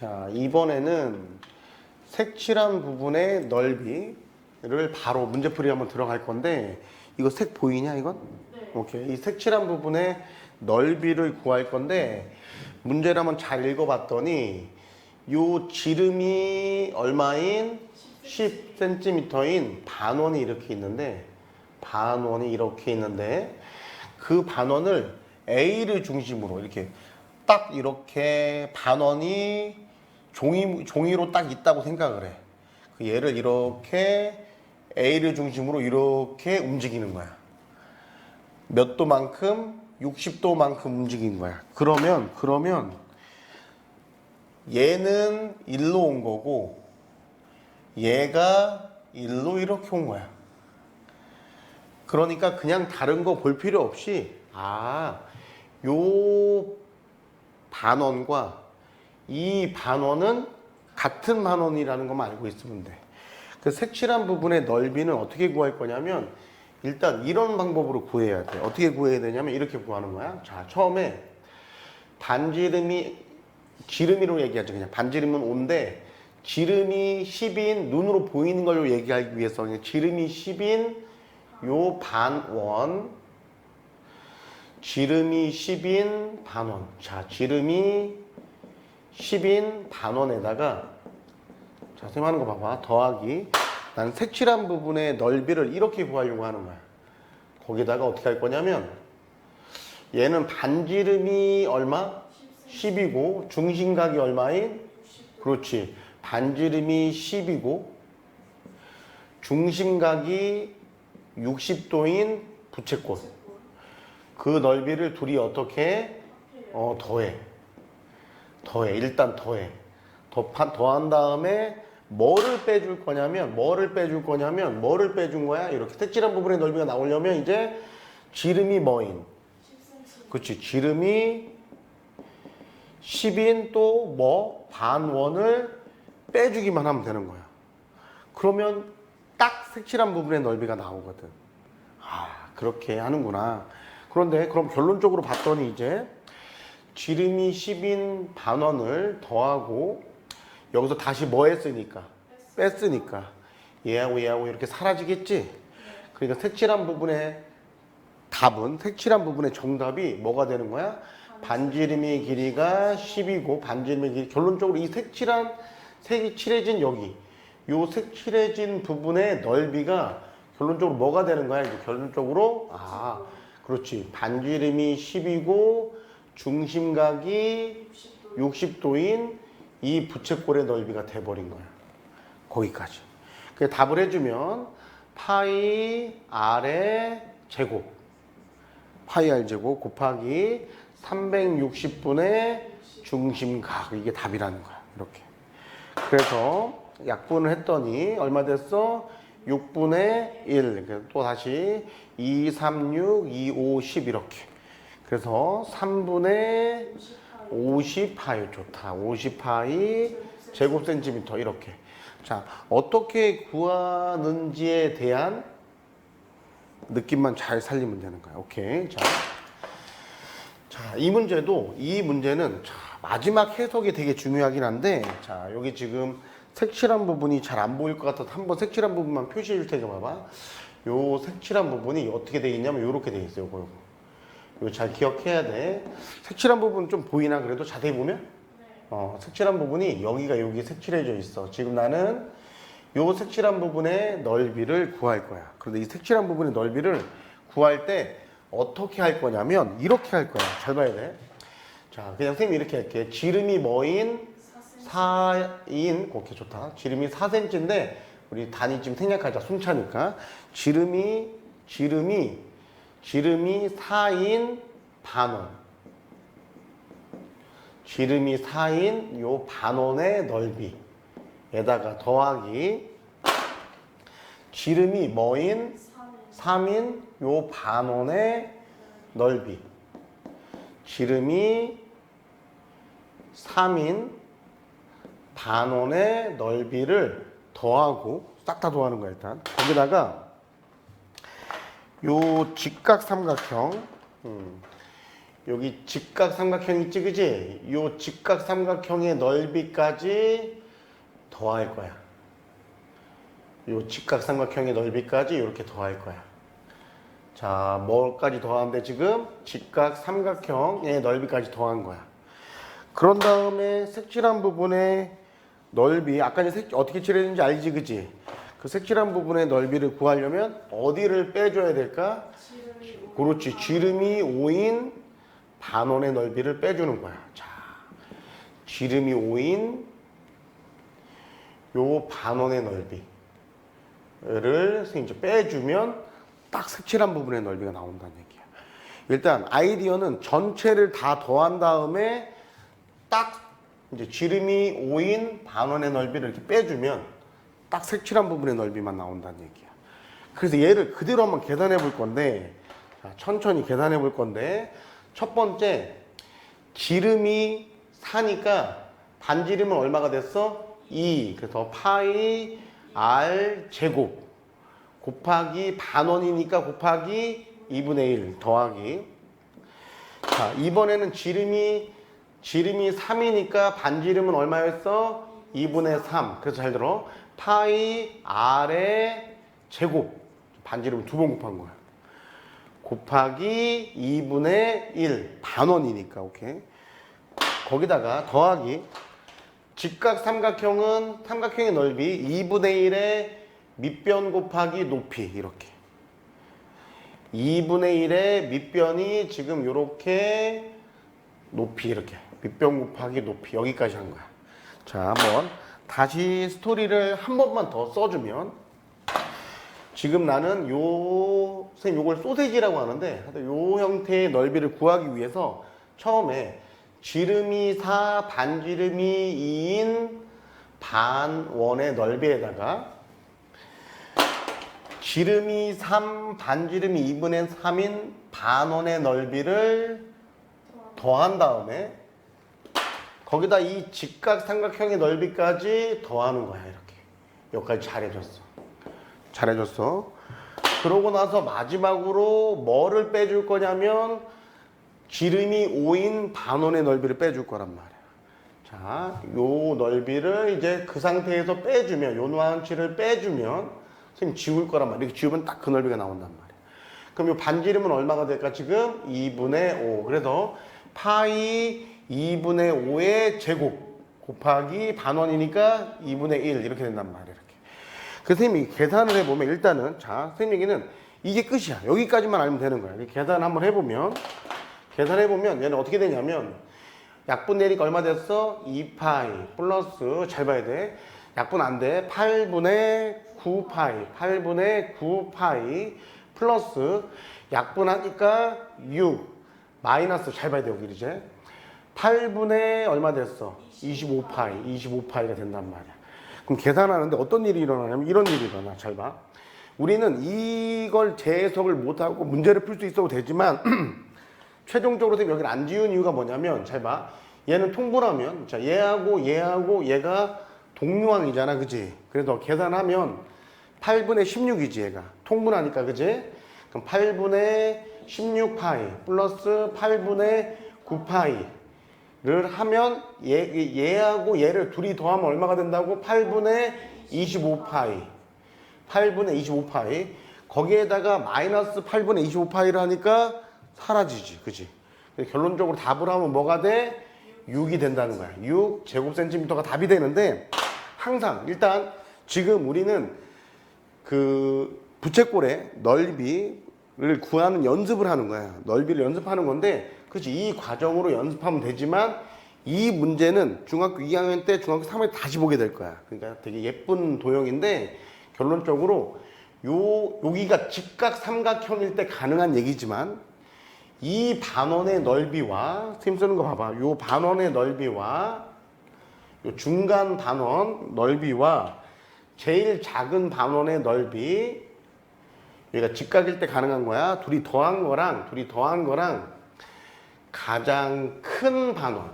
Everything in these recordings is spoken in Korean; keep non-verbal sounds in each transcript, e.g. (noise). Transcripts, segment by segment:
자, 이번에는 색칠한 부분의 넓이를 바로 문제풀이 한번 들어갈 건데 이거 색 보이냐 이건? 네. 오케이. 이 색칠한 부분의 넓이를 구할 건데 문제를 한번 잘 읽어봤더니 요 지름이 얼마인 10cm인 반원이 이렇게 있는데 반원이 이렇게 있는데 그 반원을 A를 중심으로 이렇게 딱 이렇게 반원이 종이 종이로 딱 있다고 생각을 해. 그 얘를 이렇게 A를 중심으로 이렇게 움직이는 거야. 몇 도만큼 60도만큼 움직인 거야. 그러면 그러면 얘는 일로 온 거고 얘가 일로 이렇게 온 거야. 그러니까 그냥 다른 거 볼 필요 없이 아, 요 반원과 이 반원은 같은 반원이라는 것만 알고 있으면 돼. 그 색칠한 부분의 넓이는 어떻게 구할 거냐면 일단 이런 방법으로 구해야 돼. 어떻게 구해야 되냐면 이렇게 구하는 거야. 자, 처음에 반지름이 지름이로 얘기하죠. 그냥 반지름은 5인데 지름이 10인 눈으로 보이는 걸로 얘기하기 위해서 지름이 10인 요 반원 지름이 10인 반원. 자, 지름이 10인 반원에다가 자, 선생님 하는 거 봐봐. 더하기. 난 색칠한 부분의 넓이를 이렇게 구하려고 하는 거야. 거기다가 어떻게 할 거냐면 얘는 반지름이 얼마? 10이고 중심각이 얼마인? 그렇지. 반지름이 10이고 중심각이 60도인 부채꼴. 그 넓이를 둘이 어떻게 해? 어, 더해. 더해. 일단 더해. 더, 더한 다음에 뭐를 빼줄 거냐면, 뭐를 빼줄 거냐면, 뭐를 빼준 거야? 이렇게 색칠한 부분의 넓이가 나오려면 이제 지름이 뭐인? 10cm. 그치. 지름이 10인 또 뭐? 반원을 빼주기만 하면 되는 거야. 그러면 딱 색칠한 부분의 넓이가 나오거든. 아, 그렇게 하는구나. 그런데 그럼 결론적으로 봤더니 이제 지름이 10인 반원을 더하고 여기서 다시 뭐 했으니까? 뺐으니까. 얘하고 얘하고 이렇게 사라지겠지? 그러니까 색칠한 부분의 답은, 색칠한 부분의 정답이 뭐가 되는 거야? 반지름의 길이가 10이고 반지름의 길이 결론적으로 이 색칠한 색이 칠해진 여기 요 색칠해진 부분의 넓이가 결론적으로 뭐가 되는 거야? 이제 결론적으로 아 그렇지 반지름이 10이고 중심각이 60도. 60도인 이 부채꼴의 넓이가 돼버린 거야. 거기까지. 그 답을 해주면 파이 R의 제곱 파이 R 제곱 곱하기 360분의 중심각 이게 답이라는 거야. 이렇게. 그래서 약분을 했더니 얼마 됐어? 6분의 1. 그래서 또 다시 2, 3, 6, 2, 5, 10 이렇게. 그래서 3분의 50파이 좋다. 50파이 제곱 센티미터 이렇게. 자, 어떻게 구하는지에 대한 느낌만 잘 살리면 되는 거야. 오케이. 자. 자, 이 문제도 이 문제는 자, 마지막 해석이 되게 중요하긴 한데 자, 여기 지금 색칠한 부분이 잘 안 보일 것 같아서 한번 색칠한 부분만 표시해 줄 테니까 봐봐. 요 색칠한 부분이 어떻게 돼 있냐면 요렇게 돼 있어요. 요거 요거. 이거 잘 기억해야 돼. 색칠한 부분 좀 보이나 그래도 자세히 보면? 어, 색칠한 부분이 여기가 여기 색칠해져 있어. 지금 나는 요 색칠한 부분의 넓이를 구할 거야. 그런데 이 색칠한 부분의 넓이를 구할 때 어떻게 할 거냐면 이렇게 할 거야. 잘 봐야 돼. 자, 그냥 선생님이 이렇게 할게. 지름이 뭐인? 4cm. 4인, 오케이, 좋다. 지름이 4cm인데, 우리 단위 좀 생략하자. 숨차니까. 지름이, 지름이, 지름이 4인 반원. 지름이 4인 요 반원의 넓이에다가 더하기, 지름이 뭐인? 3인. 3인 요 반원의 넓이. 지름이 3인 반원의 넓이를 더하고 싹 다 더하는 거야 일단. 거기다가 요 직각 삼각형 음, 여기 직각 삼각형 있지 그지? 요 직각 삼각형의 넓이까지 더할 거야. 요 직각 삼각형의 넓이까지 이렇게 더할 거야. 자, 뭐까지 더하는데 지금 직각 삼각형의 넓이까지 더한 거야. 그런 다음에 색칠한 부분의 넓이, 아까 색, 어떻게 칠했는지 알지, 그지? 그 색칠한 부분의 넓이를 구하려면 어디를 빼줘야 될까? 그렇지. 지름이 5인 반원의 넓이를 빼주는 거야. 자, 지름이 5인 요 반원의 넓이를 이제 빼주면 딱 색칠한 부분의 넓이가 나온다는 얘기야. 일단 아이디어는 전체를 다 더한 다음에 딱 이제 지름이 5인 반원의 넓이를 이렇게 빼주면 딱 색칠한 부분의 넓이만 나온다는 얘기야. 그래서 얘를 그대로 한번 계산해 볼 건데 자, 천천히 계산해 볼 건데 첫 번째 지름이 4니까 반지름은 얼마가 됐어? 2 그래서 파이 r 제곱 곱하기 반원이니까 곱하기 2분의 1 더하기 자 이번에는 지름이 지름이 3이니까 반지름은 얼마였어? 2분의 3 그래서 잘 들어 파이 r의 제곱. 반지름 두 번 곱한 거야 곱하기 2분의 1 반원이니까 오케이. 거기다가 더하기. 직각 삼각형은 삼각형의 넓이 2분의 1의 밑변 곱하기 높이 이렇게. 2분의 1의 밑변이 지금 이렇게 높이 이렇게. 밑변 곱하기 높이. 여기까지 한 거야. 자 한번 다시 스토리를 한 번만 더 써주면 지금 나는 요 선생님 요걸 소세지라고 하는데 요 형태의 넓이를 구하기 위해서 처음에 지름이 4 반지름이 2인 반원의 넓이에다가 지름이 3 반지름이 2분의 3인 반원의 넓이를 더한 다음에 거기다 이 직각 삼각형의 넓이까지 더하는 거야 이렇게. 여기까지 잘해줬어. 잘해줬어. 그러고 나서 마지막으로 뭐를 빼줄 거냐면 지름이 5인 반원의 넓이를 빼줄 거란 말이야. 자, 요 넓이를 이제 그 상태에서 빼주면 요 노안치를 빼주면 선생님 지울 거란 말이야. 이렇게 지우면 딱 그 넓이가 나온단 말이야. 그럼 요 반지름은 얼마가 될까 지금? 2분의 5 그래서 파이 2분의 5의 제곱 곱하기 반원이니까 2분의 1 이렇게 된단 말이야 이렇게. 그 선생님이 계산을 해보면 일단은 자 선생님 얘기는 이게 끝이야. 여기까지만 알면 되는 거야. 계산 한번 해보면 계산해보면 얘는 어떻게 되냐면 약분 내리가 얼마 됐어? 2파이 플러스 잘 봐야 돼. 약분 안 돼. 8분의 9파이. 8분의 9파이 플러스 약분하니까 6 마이너스 잘 봐야 돼 여기 이제 8분의 얼마 됐어? 25파이 25파이가 된단 말이야 그럼 계산하는데 어떤 일이 일어나냐면 이런 일이 일어나 잘 봐. 우리는 이걸 재해석을 못하고 문제를 풀 수 있어도 되지만 (clears throat) 최종적으로 여기를 안 지운 이유가 뭐냐면 잘 봐. 얘는 통분하면 자 얘하고 얘하고 얘가 동류항이잖아 그지? 그래서 계산하면 8분의 16이지 얘가 통분하니까 그지? 그럼 8분의 16파이 플러스 8분의 9파이 를 하면 얘, 얘하고 얘를 둘이 더하면 얼마가 된다고? 8분의 25파이 8분의 25파이 거기에다가 마이너스 8분의 25파이를 하니까 사라지지 그지? 결론적으로 답을 하면 뭐가 돼? 6이 된다는 거야 6 제곱센티미터가 답이 되는데 항상 일단 지금 우리는 그 부채꼴의 넓이를 구하는 연습을 하는 거야. 넓이를 연습하는 건데, 그렇지. 이 과정으로 연습하면 되지만, 이 문제는 중학교 2학년 때, 중학교 3학년 때 다시 보게 될 거야. 그러니까 되게 예쁜 도형인데, 결론적으로 요, 여기가 직각 삼각형일 때 가능한 얘기지만, 이 반원의 넓이와, 선생님 쓰는 거 봐봐. 요 반원의 넓이와, 요 중간 반원 넓이와, 제일 작은 반원의 넓이 여기가 직각일 때 가능한 거야. 둘이 더한 거랑 둘이 더한 거랑 가장 큰 반원.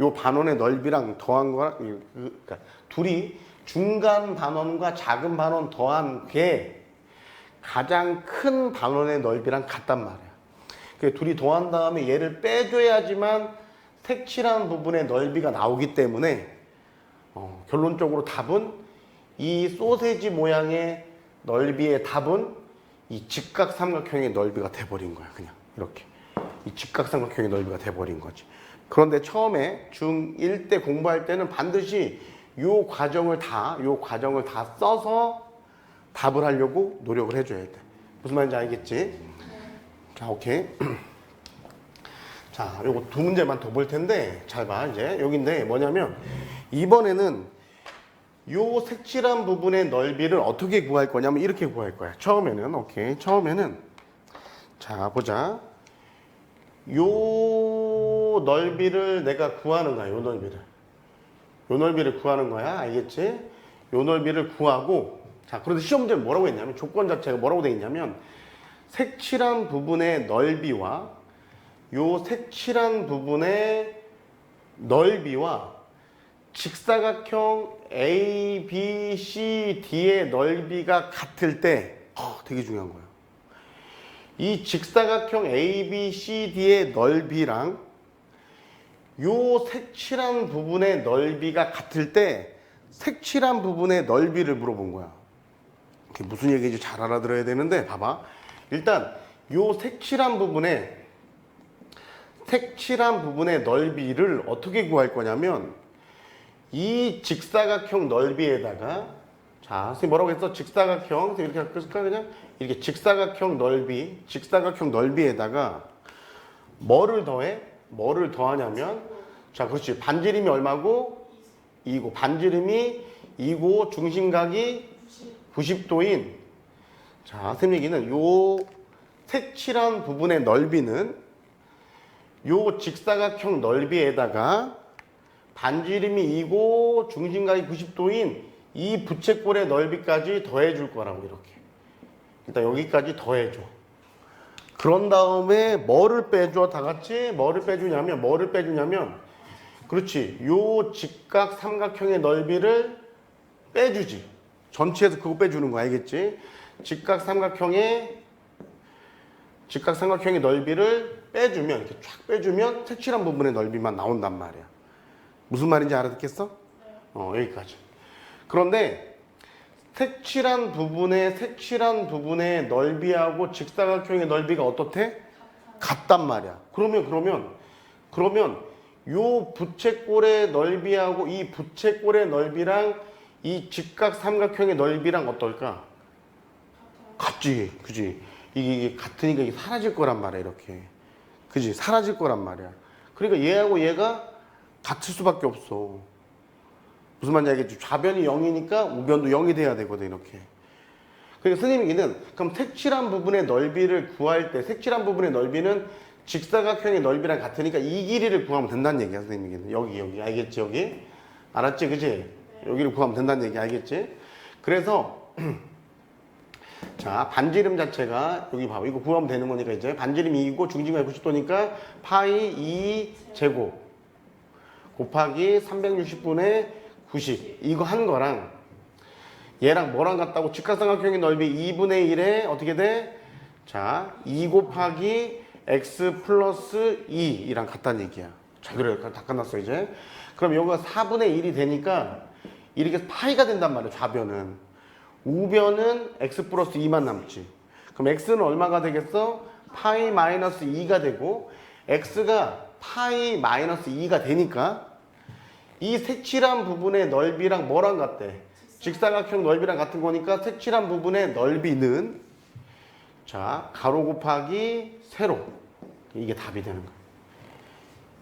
요 반원의 넓이랑 더한 거랑 이- 그- 그러니까 둘이 중간 반원과 작은 반원 더한 게 가장 큰 반원의 넓이랑 같단 말이야. 그 둘이 더한 다음에 얘를 빼줘야지만 색칠한 부분의 넓이가 나오기 때문에 어, 결론적으로 답은 이 소세지 모양의 넓이의 답은 이 직각 삼각형의 넓이가 돼버린 거야 그냥. 이렇게 이 직각삼각형의 넓이가 돼버린 거지 그런데 처음에 중1 때 공부할 때는 반드시 요 과정을 다 요 과정을 다 써서 답을 하려고 노력을 해줘야 돼 무슨 말인지 알겠지? 자 오케이 (clears throat) 자 요거 두 문제만 더 볼 텐데 잘 봐 이제 여기인데 뭐냐면 이번에는 요 색칠한 부분의 넓이를 어떻게 구할 거냐면 이렇게 구할 거야. 처음에는 오케이. 처음에는 자 보자. 요 넓이를 내가 구하는 거야. 요 넓이를. 요 넓이를 구하는 거야. 알겠지? 요 넓이를 구하고 자 그런데 시험 문제는 뭐라고 했냐면 조건 자체가 뭐라고 돼 있냐면 색칠한 부분의 넓이와 요 색칠한 부분의 넓이와 직사각형 A, B, C, D의 넓이가 같을 때 어, 되게 중요한 거예요. 이 직사각형 A, B, C, D의 넓이랑 요 색칠한 부분의 넓이가 같을 때 색칠한 부분의 넓이를 물어본 거야. 이게 무슨 얘기인지 잘 알아들어야 되는데 봐봐. 일단 요 색칠한 부분의 색칠한 부분의 넓이를 어떻게 구할 거냐면 이 직사각형 넓이에다가 자 선생님 뭐라고 했어? 직사각형? 이렇게 할까 그냥 이렇게 직사각형 넓이 직사각형 넓이에다가 뭐를 더해? 뭐를 더하냐면 자 그렇지. 반지름이 얼마고? 2고. 반지름이 2고 중심각이 90도인. 자 선생님 얘기는 요 색칠한 부분의 넓이는 요 직사각형 넓이에다가 반지름이 2고 중심각이 90도인 이 부채꼴의 넓이까지 더해 줄 거라고 이렇게 일단 여기까지 더해 줘 그런 다음에 뭐를 빼줘 다 같이 뭐를 빼주냐면 뭐를 빼주냐면 그렇지 요 직각 삼각형의 넓이를 빼주지 전체에서 그거 빼주는 거 알겠지 직각 삼각형의 직각 삼각형의 넓이를 빼주면 이렇게 쫙 빼주면 색칠한 부분의 넓이만 나온단 말이야. 무슨 말인지 알아듣겠어? 어 여기까지. 그런데 색칠한 부분의 색칠한 부분의 넓이하고 직사각형의 넓이가 어떻대? 같단 말이야. 그러면 그러면 그러면 요 부채꼴의 넓이하고 이 부채꼴의 넓이랑 이 직각 삼각형의 넓이랑 어떨까? 같지, 그지? 이게, 이게 같으니까 이게 사라질 거란 말이야, 이렇게. 그지? 사라질 거란 말이야. 그러니까 얘하고 얘가 같을 수밖에 없어. 무슨 말인지 알겠지? 좌변이 0이니까 우변도 0이 돼야 되거든, 이렇게. 그러니까 선생님 얘기는 그럼 색칠한 부분의 넓이를 구할 때 색칠한 부분의 넓이는 직사각형의 넓이랑 같으니까 이 길이를 구하면 된다는 얘기야, 선생님 얘기는. 여기, 여기. 알겠지, 여기? 알았지, 그지? 여기를 구하면 된다는 얘기 알겠지? 그래서 (clears throat) 자, 반지름 자체가 여기 봐봐. 이거 구하면 되는 거니까 이제 반지름이 2고 중심각이 90도니까 파이 2 제곱 곱하기 360분의 90 이거 한 거랑 얘랑 뭐랑 같다고 직각삼각형의 넓이 2분의 1에 어떻게 돼? 자, 2 곱하기 x 플러스 2 이랑 같다는 얘기야. 자, 그래. 다 끝났어, 이제. 그럼 여기가 4분의 1이 되니까 이렇게 파이가 된단 말이야, 좌변은. 우변은 x 플러스 2만 남지. 그럼 x는 얼마가 되겠어? 파이 마이너스 2가 되고 x가 파이 마이너스 2가 되니까 이 색칠한 부분의 넓이랑 뭐랑 같대? 직사각형 넓이랑 같은 거니까 색칠한 부분의 넓이는 자 가로 곱하기 세로 이게 답이 되는 거야.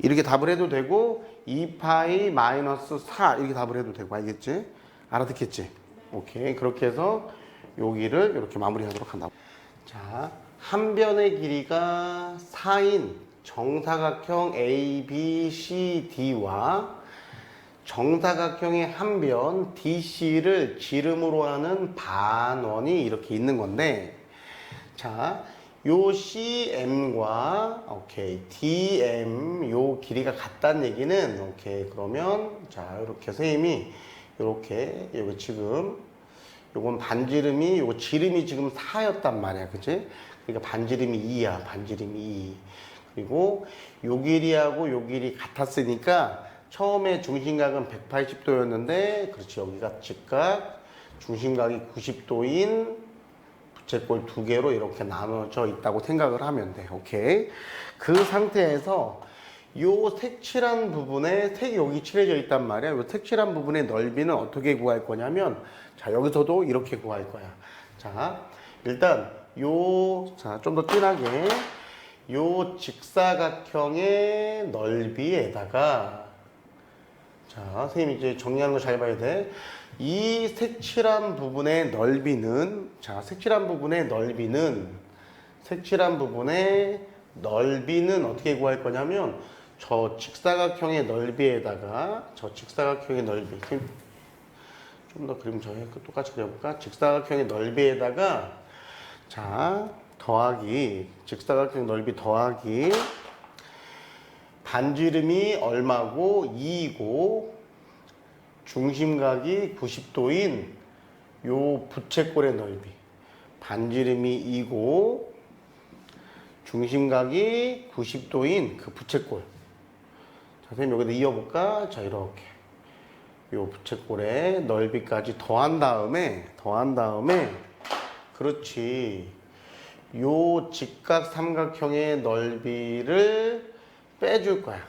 이렇게 답을 해도 되고 2파이 마이너스 4 이렇게 답을 해도 되고 알겠지? 알아듣겠지? 오케이 그렇게 해서 여기를 이렇게 마무리하도록 한다. 자, 한 변의 길이가 4인 정사각형 A, B, C, D와 정사각형의 한 변 DC를 지름으로 하는 반원이 이렇게 있는 건데 자, 요 CM과 오케이 DM 요 길이가 같다는 얘기는 오케이 그러면 자 이렇게 선생님이 이렇게 여기 지금 요건 반지름이 요거 지름이 지금 4였단 말이야 그치 그러니까 반지름이 2야. 반지름이 2. 그리고 요 길이하고 요 길이 같았으니까 처음에 중심각은 180도였는데 그렇지 여기가 직각 중심각이 90도인 부채꼴 두 개로 이렇게 나눠져 있다고 생각을 하면 돼. 오케이. 그 상태에서 요 색칠한 부분에 색이 여기 칠해져 있단 말이야. 요 색칠한 부분의 넓이는 어떻게 구할 거냐면 자, 여기서도 이렇게 구할 거야. 자, 일단 요 자, 좀 더 진하게 요 직사각형의 넓이에다가 자, 선생님 이제 정리하는 거 잘 봐야 돼. 이 색칠한 부분의 넓이는 자, 색칠한 부분의 넓이는 색칠한 부분의 넓이는 어떻게 구할 거냐면 저 직사각형의 넓이에다가 저 직사각형의 넓이 좀 더 그림 저희 똑같이 그려볼까? 직사각형의 넓이에다가 자 더하기 직사각형 넓이 더하기 반지름이 얼마고 2이고 중심각이 90도인 요 부채꼴의 넓이. 반지름이 2고 중심각이 90도인 그 부채꼴. 자 선생님 여기다 이어볼까? 자 이렇게. 요 부채꼴의 넓이까지 더한 다음에 더한 다음에 그렇지. 요 직각 삼각형의 넓이를 빼줄 거야.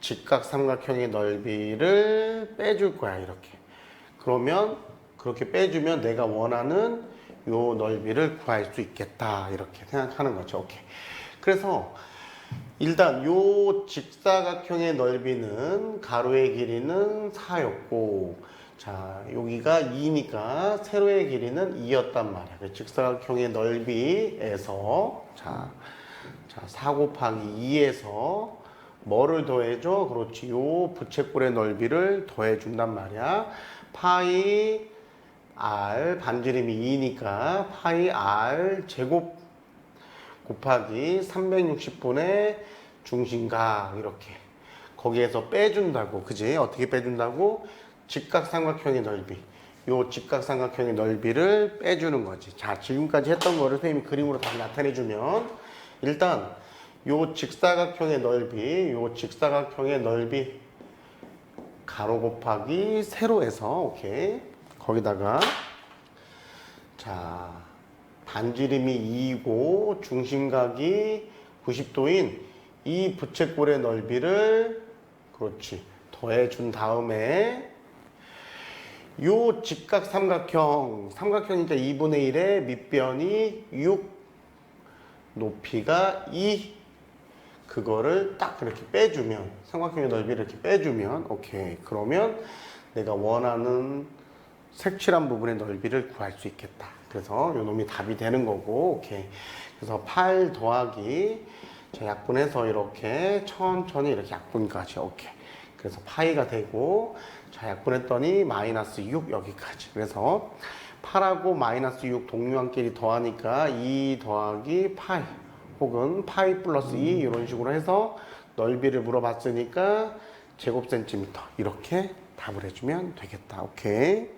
직각 삼각형의 넓이를 빼줄 거야 이렇게. 그러면 그렇게 빼주면 내가 원하는 요 넓이를 구할 수 있겠다 이렇게 생각하는 거죠. 오케이. 그래서 일단 요 직사각형의 넓이는 가로의 길이는 4였고 자 여기가 2니까 세로의 길이는 2였단 말이야. 그 직사각형의 넓이에서. 자, 자, 4 곱하기 2에서 뭐를 더해줘? 그렇지. 요 부채꼴의 넓이를 더해준단 말이야. 파이 r 반지름이 2니까 파이 r 제곱 곱하기 360분의 중심각 이렇게 거기에서 빼준다고 그지? 어떻게 빼준다고? 직각삼각형의 넓이 요 직각삼각형의 넓이를 빼주는 거지 자 지금까지 했던 거를 선생님이 그림으로 다시 나타내주면 일단 요 직사각형의 넓이 요 직사각형의 넓이 가로 곱하기 세로에서 오케이. 거기다가 자 반지름이 2고 중심각이 90도인 이 부채꼴의 넓이를 그렇지 더해준 다음에 요 직각 삼각형 삼각형이니까 2분의 1의 밑변이 6 높이가 2 그거를 딱 그렇게 빼주면 삼각형의 넓이를 이렇게 빼주면 오케이. 그러면 내가 원하는 색칠한 부분의 넓이를 구할 수 있겠다. 그래서 요 놈이 답이 되는 거고 오케이. 그래서 8 더하기 자 약분해서 이렇게 천천히 이렇게 약분까지 오케이. 그래서 파이가 되고 자 약분했더니 마이너스 6 여기까지. 그래서 8하고 마이너스 6 동류한끼리 더하니까 2 더하기 파이 혹은 파이 플러스 2 이런 식으로 해서 넓이를 물어봤으니까 제곱 센티미터 이렇게 답을 해주면 되겠다. 오케이